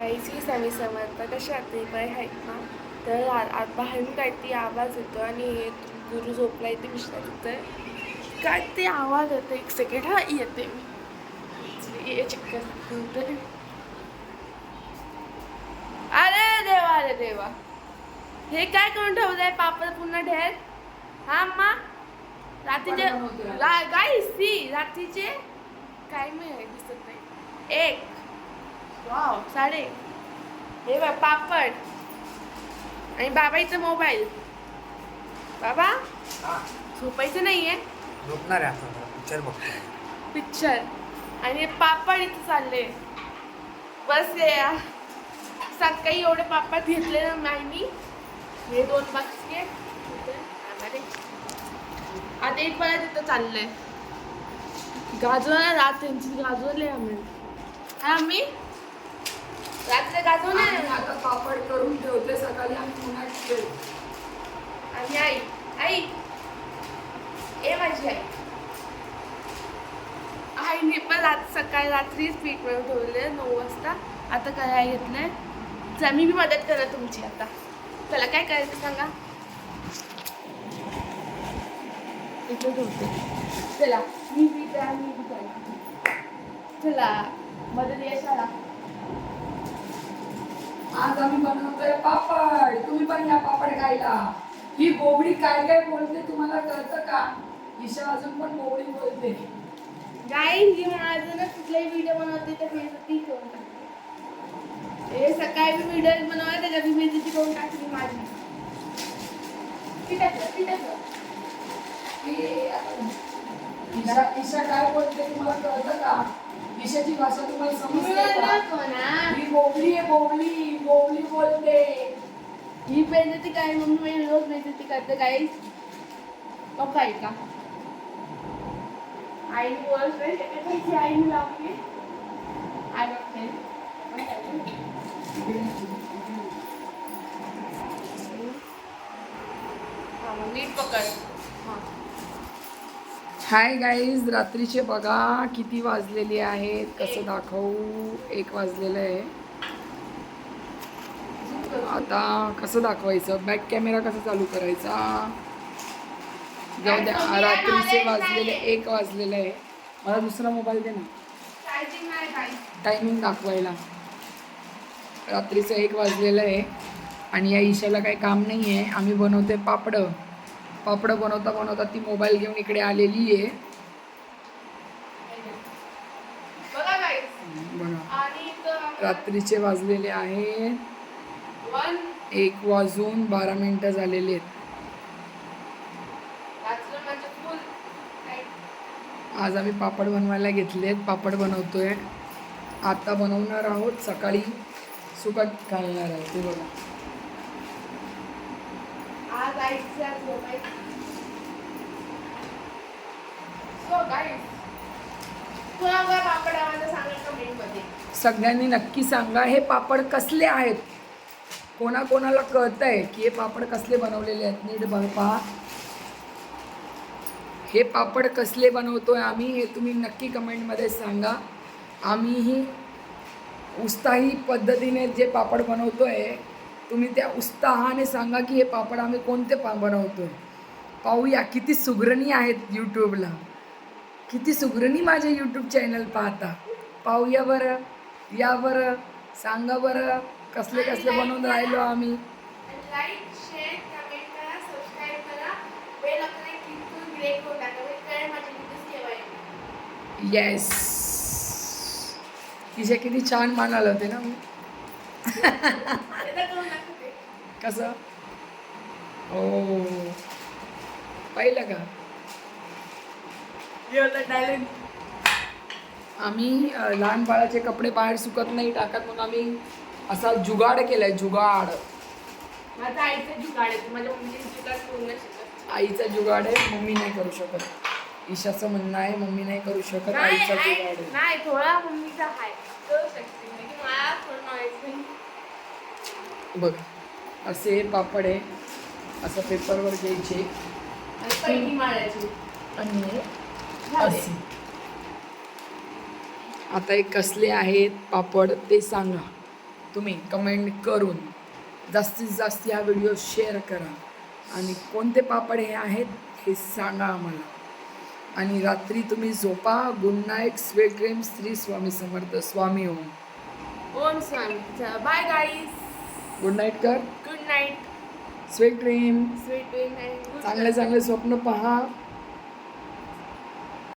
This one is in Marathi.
काहीची स्वामी समर्थ कशा आहात ते बाय आहेत ना? तर आ- आत बाहेरून काहीतरी आवाज येतो आणि हे गुरु झोपला इथे विश्रांत येतोय. काय ते आवाज येतो एक सेकंड हा येते मी. ये चक्कर अरे देवा अरे देवा. हे काय करून ठेवलंय? पापड पुन्हा ढेर? हा अम्मा? रात्रीचे गाईस सी रात्रीचे काय मिळेल दिसत नाही. एक. वाव साडे. हे बघ पापड. आणि बाबा इथं मोबाईल. बाबा हा, झोपायचं नाहीये? झोपणार आहे पिक्चर बघतो पिक्चर आणि हे पापड इथं चालले. बस या. सकाळी एवढे पापड घेतले ना मायनी हे दोन बाकी आता एक परत इथं चाललंय. गाजवणार रात त्यांची गाजवले आम्ही. हा आम्ही? रात्री गाजवले आणि आता पापड करून ठेवते सकाळी आम्ही उन्हात ठेवू आणि आई आई. ए माझी आई. आईने पण रात सकाळी रात्रीच पीठ मिळून ठेवले नऊ वाजता. आता काय घेतलंय? चला मी बी मदत करा तुमची आता. चला काय करायचं सांगा? इथं ठेवते. चला मी बी द्या मी बी चला मदत यशाला आज आम्ही बनवतोय पापड. तुम्ही पण या पापड खायला. ही बोबडी काय काय बोलते तुम्हाला कळतं का? ईशा अजून पण बोबडी बोलते. गाईज जी माझं ना कुठलाही व्हिडिओ बनवते तर बेइज्जती करून टाकते. हे सकाळी मी व्हिडिओ बनवला त्याच्या मी बेइज्जती करून टाकली माझी. टाकलं ही- ईशा ईशा काय बोलते तुम्हाला कळतं का? ईशाची भाषा तुम्हाला समजते का? ही बोबडी आहे बोबडी बोबडी बोलते. ही बेइज्जती काय मम्मी माझी रोज बेइज्जती करते गाईज मग काय? का? आईने बोलत नाही आईने लावली आई बघते. काय? नीट पकड. हाय गाईज रात्रीचे बघा किती वाजलेली आहेत? कसं दाखवू? एक वाजलेलं आहे. आता कसं दाखवायचं? बॅक कॅमेरा कसा चालू करायचा? जाऊ द्या रात्रीचे वाजलेले एक वाजलेलं आहे. मला दुसरा मोबाईल दे ना. टायमिंग दाखवायला. रात्रीचं एक वाजलेलं आहे. आणि या ईशाला काही काम नाही आहे आम्ही बनवते पापडं. पापडं बनवता बनवता ती मोबाईल घेऊन इकडे आलेली आहे. बघा रात्रीचे वाजलेले आहेत. एक वाजून बारा मिनटं झालेली आहेत. आज आम्ही पापड बनवायला घेतलेत पापड बनवतोय. आता बनवणार आहोत. सकाळी सुकट घालणार आहे. ते बघा आज आईची आज झोपायची सो गाईस तुला काय पापड आवाज सांगा कमेंटमध्ये सगळ्यांनी नक्की सांगा हे पापड कसले आहेत? कोणाकोणाला कळत आहे की हे पापड कसले बनवलेले आहेत? नीट बघा. पहा हे पापड कसले बनवतोय आम्ही हे तुम्ही नक्की कमेंटमध्ये सांगा. आम्हीही उत्साही पद्धतीने जे पापड बनवतो आहे तुम्ही त्या उत्साहाने सांगा की हे पापड आम्ही कोणते पा बनवतोय पाहूया. किती सुगरणी आहेत यूट्यूबला किती सुगरणी माझे यूट्यूब चॅनल पाहता. पाहूया बरं. या बरं. सांगा बरं. कसले कसले बनवून राहिलो आम्ही? येस तिचे किती छान मानाल होते ना मी एकदा करून दाखवते कसं? ओ. पाहिलं का? आम्ही लहान बाळाचे कपडे बाहेर सुकत नाही टाकत म्हणून आम्ही असा जुगाड केलाय जुगाड. माझा आईचं जुगाड आहे. माझ्या मम्मीचे जुगाड करून नाही शकत. आईचा जुगाड आहे मम्मी नाही करू शकत. ईशाचं म्हणणं आहे मम्मी नाही करू शकत आईचा आई- जुगाड आहे. नाही थोडा मम्मीचा आहे करू शकते म्हणजे मला थोडं नॉलेज नाही बघ असे हे पापड आहे. असं पेपरवर घ्यायचे. आणि. असे. आता हे कसले आहेत पापड ते सांगा. तुम्ही कमेंट करून. जास्तीत जास्त हा व्हिडिओ शेअर करा. आणि कोणते पापड हे आहेत हे सांगा आम्हाला. आणि रात्री तुम्ही झोपा. Good night sweet Shri Swami Samarth Swami ओम. ओम Swami. Bye guys good night कर good night sweet dream sweet चांगले चांगले स्वप्न पहा.